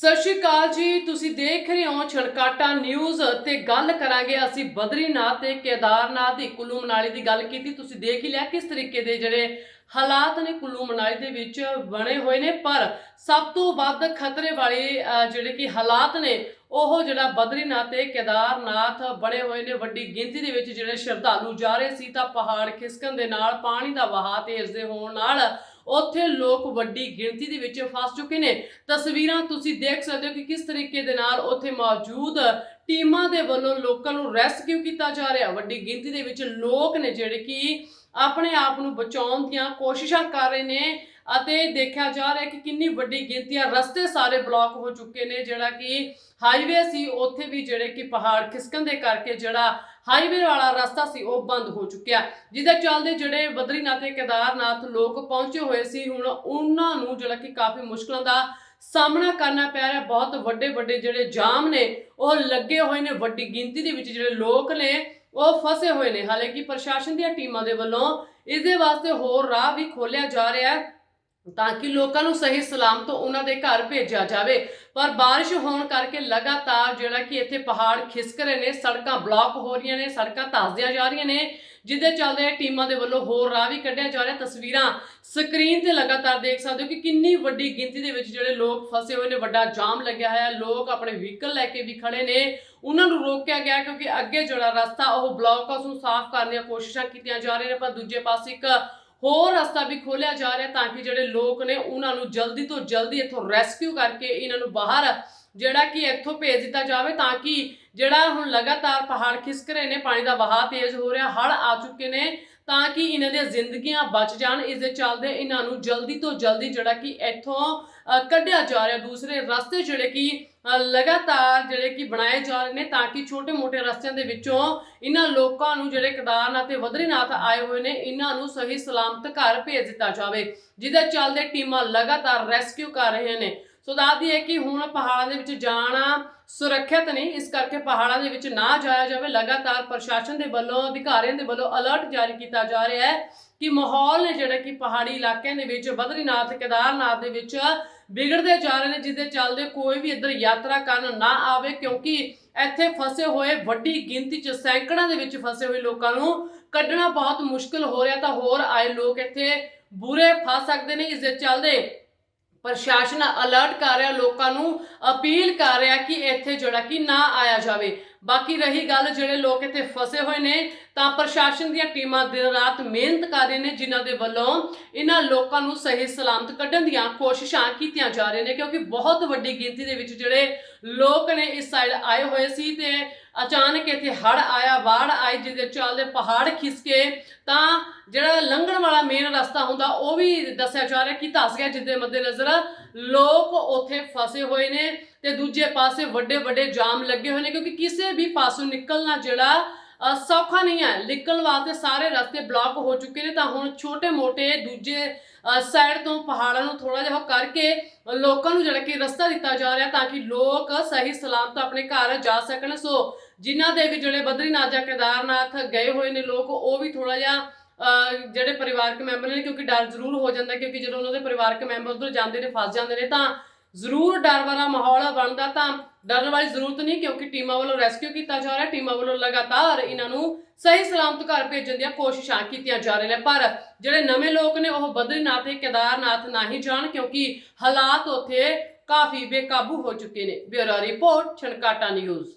ਸਤਿ ਸ਼੍ਰੀ ਅਕਾਲ ਜੀ, ਤੁਸੀਂ ਦੇਖ ਰਹੇ ਹੋ ਛਣਕਾਟਾ ਨਿਊਜ਼ ਤੇ ਗੱਲ ਕਰਾਂਗੇ ਅਸੀਂ ਬਦਰੀਨਾਥ ਤੇ ਕੇਦਾਰਨਾਥ ਦੀ ਕੁੱਲੂ ਮਨਾਲੀ ਦੀ ਗੱਲ ਕੀਤੀ, ਤੁਸੀਂ ਦੇਖ ਹੀ ਲਿਆ ਕਿਸ ਤਰੀਕੇ ਦੇ ਜਿਹੜੇ ਹਾਲਾਤ ਨੇ ਕੁੱਲੂ ਮਨਾਲੀ ਦੇ ਵਿੱਚ ਬਣੇ ਹੋਏ ਨੇ, ਪਰ ਸਭ ਤੋਂ ਵੱਧ ਖਤਰੇ ਵਾਲੇ ਜਿਹੜੇ ਕਿ ਹਾਲਾਤ ਨੇ, ਉਹ ਜਿਹੜਾ ਬਦਰੀਨਾਥ ਤੇ ਕੇਦਾਰਨਾਥ ਬਣੇ ਹੋਏ ਨੇ, ਵੱਡੀ ਗਿਣਤੀ ਦੇ ਵਿੱਚ ਜਿਹੜੇ ਸ਼ਰਧਾਲੂ ਜਾ ਰਹੇ ਸੀ ਤਾਂ ਪਹਾੜ ਖਿਸਕਣ ਦੇ ਨਾਲ, ਪਾਣੀ ਦਾ ਵਹਾਅ ਤੇਜ਼ ਦੇ ਹੋਣ ਨਾਲ ਉੱਥੇ ਲੋਕ ਵੱਡੀ ਗਿਣਤੀ ਦੇ ਵਿੱਚ ਫਸ ਚੁੱਕੇ ਨੇ। ਤਸਵੀਰਾਂ ਤੁਸੀਂ ਦੇਖ ਸਕਦੇ ਹੋ ਕਿ ਕਿਸ ਤਰੀਕੇ ਦੇ ਨਾਲ ਉੱਥੇ ਮੌਜੂਦ ਟੀਮਾਂ ਦੇ ਵੱਲੋਂ ਲੋਕਾਂ ਨੂੰ ਰੈਸਕਿਊ ਕੀਤਾ ਜਾ ਰਿਹਾ। ਵੱਡੀ ਗਿਣਤੀ ਦੇ ਵਿੱਚ ਲੋਕ ਨੇ ਜਿਹੜੇ ਕਿ ਆਪਣੇ ਆਪ ਨੂੰ ਬਚਾਉਣ ਦੀਆਂ ਕੋਸ਼ਿਸ਼ਾਂ ਕਰ ਰਹੇ ਨੇ। ਅਤੇ ਦੇਖਿਆ ਜਾ ਰਿਹਾ ਕਿ ਕਿੰਨੀ ਵੱਡੀ ਗਿਣਤੀ ਆ। ਰਸਤੇ ਸਾਰੇ ਬਲੌਕ ਹੋ ਚੁੱਕੇ ਨੇ, ਜਿਹੜਾ ਕਿ ਹਾਈਵੇ ਸੀ, ਉੱਥੇ ਵੀ ਜਿਹੜੇ ਕਿ ਪਹਾੜ ਖਿਸਕਣ ਦੇ ਕਰਕੇ ਜਿਹੜਾ ਹਾਈਵੇ ਵਾਲਾ ਰਸਤਾ ਸੀ, ਉਹ ਬੰਦ ਹੋ ਚੁੱਕਿਆ। ਜਿਹਦੇ ਚੱਲਦੇ ਜਿਹੜੇ ਬਦਰੀਨਾਥ ਤੇ ਕੇਦਾਰਨਾਥ ਲੋਕ ਪਹੁੰਚੇ ਹੋਏ ਸੀ, ਹੁਣ ਉਹਨਾਂ ਨੂੰ ਜਿਹੜਾ ਕਿ ਕਾਫੀ ਮੁਸ਼ਕਲਾਂ ਦਾ ਸਾਹਮਣਾ ਕਰਨਾ ਪੈ ਰਿਹਾ। ਬਹੁਤ ਵੱਡੇ ਵੱਡੇ ਜਿਹੜੇ ਜਾਮ ਨੇ, ਉਹ ਲੱਗੇ ਹੋਏ ਨੇ। ਵੱਡੀ ਗਿਣਤੀ ਦੇ ਵਿੱਚ ਜਿਹੜੇ ਲੋਕ ਨੇ, ਉਹ ਫਸੇ ਹੋਏ ਨੇ। ਹਾਲਾਂਕਿ ਪ੍ਰਸ਼ਾਸਨ ਦੀਆਂ ਟੀਮਾਂ ਦੇ ਵੱਲੋਂ ਇਸ ਦੇ ਵਾਸਤੇ ਹੋਰ ਰਾਹ ਵੀ ਖੋਲਿਆ ਜਾ ਰਿਹਾ ਹੈ। ਤਾਂ ਕਿ ਲੋਕਾਂ ਨੂੰ ਸਹੀ ਸਲਾਮਤ ਉਹਨਾਂ ਦੇ ਘਰ ਭੇਜਿਆ ਜਾਵੇ। ਪਰ ਬਾਰਿਸ਼ ਹੋਣ ਕਰਕੇ ਲਗਾਤਾਰ ਜਿਹੜਾ ਕਿ ਇੱਥੇ ਪਹਾੜ ਖਿਸਕ ਰਹੇ ਨੇ, ਸੜਕਾਂ ਬਲੌਕ ਹੋ ਰਹੀਆਂ ਨੇ, ਸੜਕਾਂ ਧੱਸਦੀਆਂ ਜਾ ਰਹੀਆਂ ਨੇ, ਜਿਹਦੇ ਚੱਲਦੇ ਟੀਮਾਂ ਦੇ ਵੱਲੋਂ ਹੋਰ ਰਾਹ ਵੀ ਕੱਢਿਆ ਜਾ ਰਿਹਾ। ਤਸਵੀਰਾਂ ਸਕਰੀਨ ਤੇ ਲਗਾਤਾਰ ਦੇਖ ਸਕਦੇ ਹੋ ਕਿ ਕਿੰਨੀ ਵੱਡੀ ਗਿਣਤੀ ਦੇ ਵਿੱਚ ਜਿਹੜੇ ਲੋਕ ਫਸੇ ਹੋਏ ਨੇ, ਵੱਡਾ ਜਾਮ ਲੱਗਿਆ ਹੋਇਆ, ਲੋਕ ਆਪਣੇ ਵਹੀਕਲ ਲੈ ਕੇ ਵੀ ਖੜੇ ਨੇ। ਉਹਨਾਂ ਨੂੰ ਰੋਕਿਆ ਗਿਆ ਕਿਉਂਕਿ ਅੱਗੇ ਜਿਹੜਾ ਰਸਤਾ, ਉਹ ਬਲੌਕ ਉਸ ਨੂੰ ਸਾਫ਼ ਕਰਨ ਦੀਆਂ ਕੋਸ਼ਿਸ਼ਾਂ ਕੀਤੀਆਂ ਜਾ ਰਹੀਆਂ ਨੇ, ਪਰ ਦੂਜੇ ਪਾਸੇ ਇੱਕ ਹੋਰ ਰਸਤਾ ਵੀ ਖੋਲਿਆ ਜਾ ਰਿਹਾ ਤਾਂ ਕਿ ਜਿਹੜੇ ਲੋਕ ਨੇ ਉਹਨਾਂ ਨੂੰ ਜਲਦੀ ਤੋਂ ਜਲਦੀ ਇੱਥੋਂ ਰੈਸਕਿਊ ਕਰਕੇ ਇਹਨਾਂ ਨੂੰ ਬਾਹਰ ਜਿਹੜਾ ਕਿ ਇੱਥੋਂ ਭੇਜ ਦਿੱਤਾ ਜਾਵੇ ਤਾਂ ਕਿ ਜਿਹੜਾ ਹੁਣ ਲਗਾਤਾਰ ਪਹਾੜ ਖਿਸਕ ਰਹੇ ਨੇ, ਪਾਣੀ ਦਾ ਵਹਾਅ ਤੇਜ਼ ਹੋ ਰਿਹਾ, ਹੜ੍ਹ ਆ ਚੁੱਕੇ ਨੇ। ਤਾਂ ਕਿ ਇਹਨਾਂ ਦੀਆਂ ਜ਼ਿੰਦਗੀਆਂ ਬਚ ਜਾਣ, ਇਸ ਦੇ ਚੱਲਦੇ ਇਹਨਾਂ ਨੂੰ ਜਲਦੀ ਤੋਂ ਜਲਦੀ ਜਿਹੜਾ ਕਿ ਇੱਥੋਂ ਕੱਢਿਆ ਜਾ ਰਿਹਾ, ਦੂਸਰੇ ਰਸਤੇ ਜਿਹੜੇ ਕਿ ਲਗਾਤਾਰ ਜਿਹੜੇ ਕਿ ਬਣਾਏ ਜਾ ਰਹੇ ਨੇ ਤਾਂ ਕਿ ਛੋਟੇ-ਮੋਟੇ ਰਸਤਿਆਂ ਦੇ ਵਿੱਚੋਂ ਇਹਨਾਂ ਲੋਕਾਂ ਨੂੰ ਜਿਹੜੇ ਕੇਦਾਰਨਾਥ ਤੇ ਬਦਰੀਨਾਥ ਆਏ ਹੋਏ ਨੇ, ਇਹਨਾਂ ਨੂੰ ਸਹੀ ਸਲਾਮਤ ਘਰ ਭੇਜ ਦਿੱਤਾ ਜਾਵੇ। ਜਿਹਦੇ ਚੱਲਦੇ ਟੀਮਾਂ ਲਗਾਤਾਰ ਰੈਸਕਿਊ ਕਰ ਰਹੀਆਂ ਨੇ। ਸੋ ਦੱਸਦੀ ਹੈ ਕਿ ਹੁਣ ਪਹਾੜਾਂ ਦੇ ਵਿੱਚ ਜਾਣਾ ਸੁਰੱਖਿਅਤ ਨਹੀਂ, ਇਸ ਕਰਕੇ ਪਹਾੜਾਂ ਦੇ ਵਿੱਚ ਨਾ ਜਾਇਆ ਜਾਵੇ। ਲਗਾਤਾਰ ਪ੍ਰਸ਼ਾਸਨ ਦੇ ਵੱਲੋਂ, ਅਧਿਕਾਰੀਆਂ ਦੇ ਵੱਲੋਂ ਅਲਰਟ ਜਾਰੀ ਕੀਤਾ ਜਾ ਰਿਹਾ ਹੈ ਕਿ ਮਾਹੌਲ ਨੇ ਜਿਹੜਾ ਕਿ ਪਹਾੜੀ ਇਲਾਕਿਆਂ ਦੇ ਵਿੱਚ ਬਦਰੀਨਾਥ, ਕੇਦਾਰਨਾਥ ਦੇ ਵਿੱਚ ਵਿਗੜਦੇ ਜਾ ਰਹੇ ਨੇ ਜਿਹਦੇ ਚੱਲਦੇ ਕੋਈ ਵੀ ਇੱਧਰ ਯਾਤਰਾ ਕਰਨ ਨਾ ਆਵੇ, ਕਿਉਂਕਿ ਇੱਥੇ ਫਸੇ ਹੋਏ ਵੱਡੀ ਗਿਣਤੀ 'ਚ ਸੈਂਕੜਾਂ ਦੇ ਵਿੱਚ ਫਸੇ ਹੋਏ ਲੋਕਾਂ ਨੂੰ ਕੱਢਣਾ ਬਹੁਤ ਮੁਸ਼ਕਲ ਹੋ ਰਿਹਾ। ਤਾਂ ਹੋਰ ਆਏ ਲੋਕ ਇੱਥੇ ਬੁਰੇ ਫਸ ਸਕਦੇ ਨੇ। ਇਸ ਦੇ ਚੱਲਦੇ ਪ੍ਰਸ਼ਾਸਨ ਅਲਰਟ ਕਰ ਰਿਹਾ, ਲੋਕਾਂ ਨੂੰ ਅਪੀਲ ਕਰ ਰਿਹਾ ਕਿ ਇੱਥੇ ਜਿਹੜਾ ਕਿ ਨਾ ਆਇਆ ਜਾਵੇ। ਬਾਕੀ ਰਹੀ ਗੱਲ ਜਿਹੜੇ ਲੋਕ ਇੱਥੇ ਫਸੇ ਹੋਏ ਨੇ ਤਾਂ ਪ੍ਰਸ਼ਾਸਨ ਦੀਆਂ ਟੀਮਾਂ ਦਿਨ ਰਾਤ ਮਿਹਨਤ ਕਰ ਰਹੇ ਨੇ, ਜਿਨ੍ਹਾਂ ਦੇ ਵੱਲੋਂ ਇਹਨਾਂ ਲੋਕਾਂ ਨੂੰ ਸਹੀ ਸਲਾਮਤ ਕੱਢਣ ਦੀਆਂ ਕੋਸ਼ਿਸ਼ਾਂ ਕੀਤੀਆਂ ਜਾ ਰਹੀਆਂ ਨੇ, ਕਿਉਂਕਿ ਬਹੁਤ ਵੱਡੀ ਗਿਣਤੀ ਦੇ ਵਿੱਚ ਜਿਹੜੇ ਲੋਕ ਨੇ ਇਸ ਸਾਈਡ ਆਏ ਹੋਏ ਸੀ ਤੇ ਅਚਾਨਕ ਇੱਥੇ ਹੜ ਆਇਆ ਬਾੜ ਆਈ, ਜਿਹਦੇ ਚੱਲਦੇ ਪਹਾੜ ਖਿਸਕੇ ਤਾਂ ਜਿਹੜਾ ਲੰਘਣ ਵਾਲਾ ਮੇਨ ਰਸਤਾ ਹੁੰਦਾ, ਉਹ ਵੀ ਦੱਸਿਆ ਜਾ ਰਿਹਾ ਕਿ ਧੱਸ ਗਿਆ ਜਿੱਦੇ ਮੱਦੇ ਨਜ਼ਰ ਲੋਕ ਉੱਥੇ ਫਸੇ ਹੋਏ ਨੇ ਤੇ ਦੂਜੇ ਪਾਸੇ ਵੱਡੇ ਵੱਡੇ ਜਾਮ ਲੱਗੇ ਹੋਏ ਨੇ, ਕਿਉਂਕਿ ਕਿਸੇ ਵੀ ਪਾਸੋਂ ਨਿਕਲਣਾ ਜਿਹੜਾ ਸੌਖਾ ਨਹੀਂ ਹੈ। ਨਿਕਲਣ ਵਾਸਤੇ ਸਾਰੇ ਰਸਤੇ ਬਲੌਕ ਹੋ ਚੁੱਕੇ ਨੇ, ਤਾਂ ਹੁਣ ਛੋਟੇ-ਮੋਟੇ ਦੂਜੇ ਸਾਈਡ ਤੋਂ ਪਹਾੜਾਂ ਨੂੰ ਥੋੜਾ ਜਿਹਾ ਕਰਕੇ ਲੋਕਾਂ ਨੂੰ ਜਿਹੜਾ ਕਿ ਰਸਤਾ ਦਿੱਤਾ ਜਾ ਰਿਹਾ ਤਾਂ ਕਿ ਲੋਕ ਸਹੀ ਸਲਾਮਤ ਆਪਣੇ ਘਰ ਜਾ ਸਕਣ। ਸੋ ਜਿਨ੍ਹਾਂ ਦੇ ਵੀ ਜਿਹੜੇ ਬਦਰੀਨਾਥ ਜਾਂ ਕੇਦਾਰਨਾਥ ਗਏ ਹੋਏ ਨੇ ਲੋਕ, ਉਹ ਵੀ ਥੋੜਾ ਜਿਹਾ ਜਿਹੜੇ ਪਰਿਵਾਰਕ ਮੈਂਬਰ ਨੇ, ਕਿਉਂਕਿ ਡਰ ਜ਼ਰੂਰ ਹੋ ਜਾਂਦਾ, ਕਿਉਂਕਿ ਜਦੋਂ ਉਹਨਾਂ ਦੇ ਪਰਿਵਾਰਕ ਮੈਂਬਰ ਉਧਰ ਜਾਂਦੇ ਨੇ, ਫਸ ਜਾਂਦੇ ਨੇ, ਤਾਂ ਜ਼ਰੂਰ ਡਰ ਵਾਲਾ ਮਾਹੌਲ ਬਣਦਾ ਤਾਂ ਡਰਨ ਵਾਲੀ ਜ਼ਰੂਰਤ ਨਹੀਂ, ਕਿਉਂਕਿ ਟੀਮਾਂ ਵੱਲੋਂ ਰੈਸਕਿਊ ਕੀਤਾ ਜਾ ਰਿਹਾ ਟੀਮਾਂ ਵੱਲੋਂ ਲਗਾਤਾਰ ਇਹਨਾਂ ਨੂੰ ਸਹੀ ਸਲਾਮਤ ਘਰ ਭੇਜਣ ਦੀਆਂ ਕੋਸ਼ਿਸ਼ਾਂ ਕੀਤੀਆਂ ਜਾ ਰਹੀਆਂ ਨੇ। ਪਰ ਜਿਹੜੇ ਨਵੇਂ ਲੋਕ ਨੇ, ਉਹ ਬਦਰੀਨਾਥ ਤੇ ਕੇਦਾਰਨਾਥ ਨਾ ਹੀ ਜਾਣ, ਕਿਉਂਕਿ ਹਾਲਾਤ ਉੱਥੇ ਕਾਫੀ ਬੇਕਾਬੂ ਹੋ ਚੁੱਕੇ ਨੇ। Bureau report, Chhankata news.